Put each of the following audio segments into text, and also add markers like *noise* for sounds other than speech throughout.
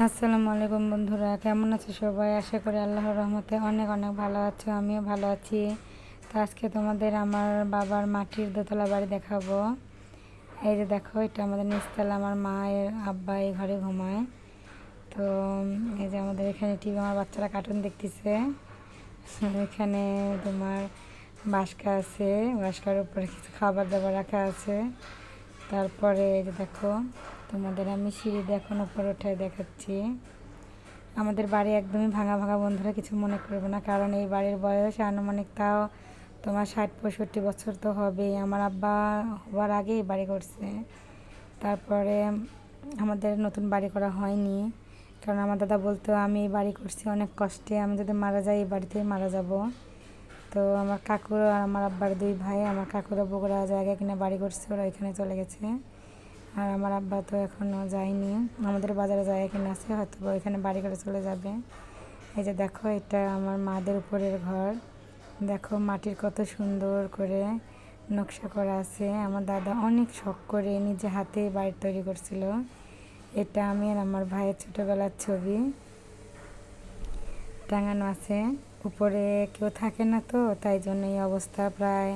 আসসালামু আলাইকুম বন্ধুরা, কেমন আছো সবাই? আশা করি আল্লাহর রহমতে অনেক অনেক ভালো আছো, আমিও ভালো আছি। তো আজকে তোমাদের আমার বাবার মাটির দোতলা বাড়ি দেখাবো। এই যে দেখো, এটা আমাদের নিচতলা, আমার মায়ের আব্বা এই ঘরে ঘুমায়। তো এই যে আমাদের এখানে টিভি, আমার বাচ্চারা কার্টুন দেখতেছে। এখানে তোমার বাসকা আছে, বাসকার উপরে কিছু খাবার দাবার রাখা আছে। তারপরে এই যে দেখো তোমাদের, আমি সিঁড়ি উপরে উঠায় দেখাচ্ছি। আমাদের বাড়ি একদমই ভাঙা ভাঙা, বন্ধুরা কিছু মনে করবে না, কারণ এই বাড়ির বয়স আনুমানিক তাও তোমার ষাট, পঁয়ষট্টি বছর তো হবেই। আমার আব্বা হবার আগেই বাড়ি করছে। তারপরে আমাদের নতুন বাড়ি করা হয়নি, কারণ আমার দাদা বলতো, আমি এই বাড়ি করছি অনেক কষ্টে, আমি যদি মারা যাই এই বাড়িতেই মারা যাব। তো আমার কাকুর আর আমার আব্বার দুই ভাই, আমার কাকুরা বগুড়া জায়গায় কিনে বাড়ি করছে, ওরা এখানে চলে গেছে। আর আমার আব্বা তো এখনও যায়নি। আমাদের বাজারে জায়গা কিনে আছে হয়তো ওইখানে বাড়ি করে চলে যাবে। এই যে দেখো, এটা আমার মাদের উপরের ঘর। দেখো, মাটির কত সুন্দর করে নকশা করা আছে। আমার দাদা অনেক শখ করে নিজে হাতে বাড়ি তৈরি করছিল। এটা আমি আর আমার ভাইয়ের ছোটোবেলার ছবি। টাঙানো আছে। উপরে কেউ থাকে না তো, তাই জন্য এই অবস্থা প্রায়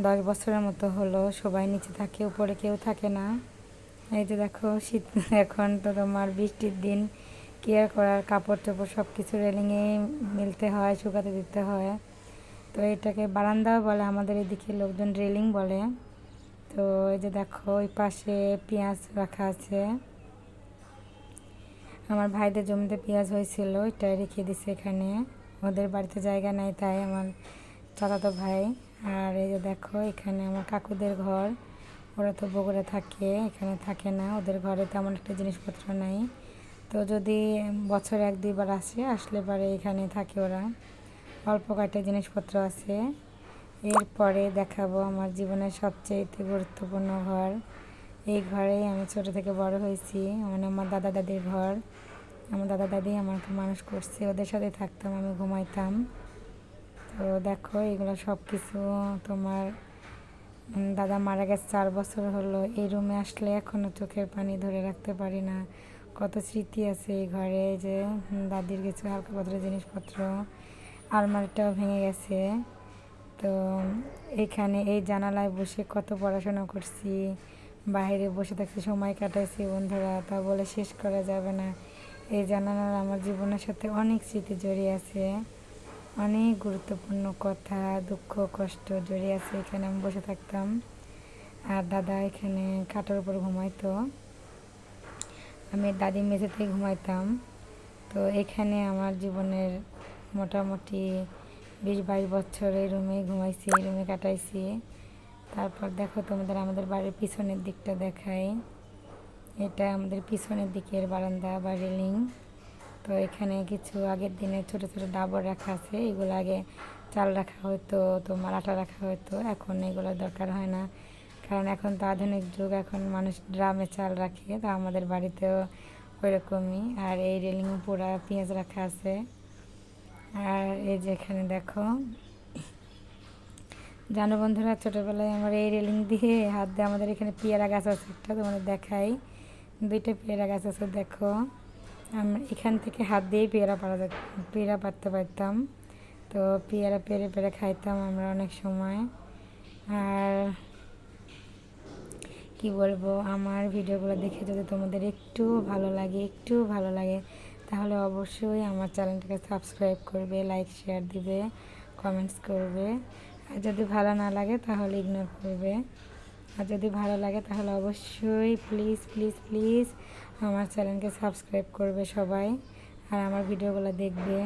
দশ বছরের মতো হলো। সবাই নিচে থাকে, উপরে কেউ থাকে না। এই যে দেখো, শীত *laughs* এখন তো তোমার বৃষ্টির দিন। কেয়ার করার কাপড় চোপড় সব কিছু রেলিংয়ে মিলতে হয়, শুকাতে দিতে হয়। তো এটাকে বারান্দাও বলে, আমাদের এদিকে লোকজন রেলিং বলে। তো এই যে দেখো, ওই পাশে পেঁয়াজ রাখা আছে। আমার ভাইদের জমিতে পেঁয়াজ হয়েছিল ওইটা রেখে দিছে এখানে। ওদের বাড়িতে জায়গা নাই, তাই আমার চাচাতো ভাই। আর এই যে দেখো, এখানে আমার কাকুদের ঘর। ওরা তো বগুড়া থাকে, এখানে থাকে না, ওদের ঘরে তেমন একটা জিনিসপত্র নাই। তো যদি বছরে এক দুইবার আসে, আসলে পরে এখানে থাকে ওরা। অল্প কয়েকটা জিনিসপত্র আছে। এরপরে দেখাবো আমার জীবনের সবচেয়ে গুরুত্বপূর্ণ ঘর। এই ঘরেই আমি ছোট থেকে বড় হয়েছি। মানে আমার দাদা দাদির ঘর। আমার দাদা দাদি আমাকে মানুষ করছে, ওদের সাথে থাকতাম, আমি ঘুমাইতাম। তো দেখো, এগুলো সব কিছু তোমার দাদা মারা গেছে চার বছর হলো। এই রুমে আসলে এখনও চোখের পানি ধরে রাখতে পারি না। কত স্মৃতি আছে এই ঘরে যে দাদির কিছু হালকা পাতলা জিনিসপত্র, আলমারিটাও ভেঙে গেছে। তো, এখানে এই জানালায় বসে কত পড়াশোনা করছি, বাইরে বসে থাকছি সময় কাটাইছি বন্ধুরা, তা বলে শেষ করা যাবে না। এই জানালার আমার জীবনের সাথে অনেক স্মৃতি জড়িয়ে আছে। অনেক গুরুত্বপূর্ণ কথা, দুঃখ, কষ্ট জড়িয়ে আছে এখানে আমি বসে থাকতাম। আর দাদা এখানে কাটার উপর ঘুমাইতো। আমি দাদি মেঝেতেই ঘুমাইতাম। তো এখানে আমার জীবনের মোটামুটি বিশ বাইশ বছর এই রুমেই ঘুমাইছি, এই রুমে কাটাইছি। তারপর দেখো তোমাদের আমাদের বাড়ির পিছনের দিকটা দেখাই। এটা আমাদের পিছনের দিকের বারান্দা বা রেলিং। তো এখানে কিছু আগের দিনে ছোট ছোট ডাবর রাখা আছে, এগুলো আগে চাল রাখা হতো তোমার আটা রাখা হতো এখন এগুলো দরকার হয় না। কারণ এখন তো আধুনিক যুগ, এখন মানুষ ড্রামে চাল রাখে, তা আমাদের বাড়িতেও ওইরকমই। আর এই রেলিং পুরা পেঁয়াজ রাখা আছে। আর এই যে এখানে দেখো, জানো বন্ধুরা, ছোটোবেলায় আমার এই রেলিং দিয়ে হাত দিয়ে আমাদের এখানে পেয়ারা গাছ আছে একটা, তোমাদের দেখাই। দুইটা পেয়ারা গাছ আছে, দেখো। আমরা এখান থেকে হাত দিয়েই পেয়ারা পাড়া পেয়ারা পাড়তে পারতাম। তো পেয়ারা পেরে পেরে খাইতাম আমরা অনেক সময়। আর কি বলব, আমার ভিডিওগুলো দেখে যদি তোমাদের একটু ভালো লাগে, একটু ভালো লাগে, তাহলে অবশ্যই আমার চ্যানেলটাকে সাবস্ক্রাইব করবে, লাইক, শেয়ার দিবে, কমেন্টস করবে। আর যদি ভালো না লাগে, তাহলে ইগনোর করবে। আর যদি ভালো লাগে তাহলে অবশ্যই প্লিজ প্লিজ প্লিজ আমার চ্যানেলকে সাবস্ক্রাইব করবে সবাই আর আমার ভিডিওগুলো দেখবে।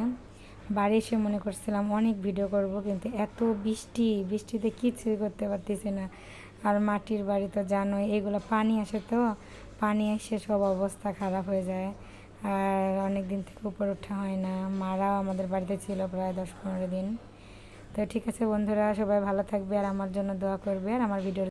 বাড়ি এসে মনে করছিলাম অনেক ভিডিও করব কিন্তু এত বৃষ্টি, বৃষ্টিতে কিছুই করতে পারতেছি না। আর মাটির বাড়ি তো জানোই, এগুলো পানি আসে তো, পানি এসে সব অবস্থা খারাপ হয়ে যায়। আর অনেক দিন থেকে উপরে ওঠা হয় না, মারাও আমাদের বাড়িতে ছিল প্রায় দশ পনেরো দিন। তো ঠিক আছে বন্ধুরা, সবাই ভালো থাকবে আর আমার জন্য দোয়া করবে আর আমার ভিডিও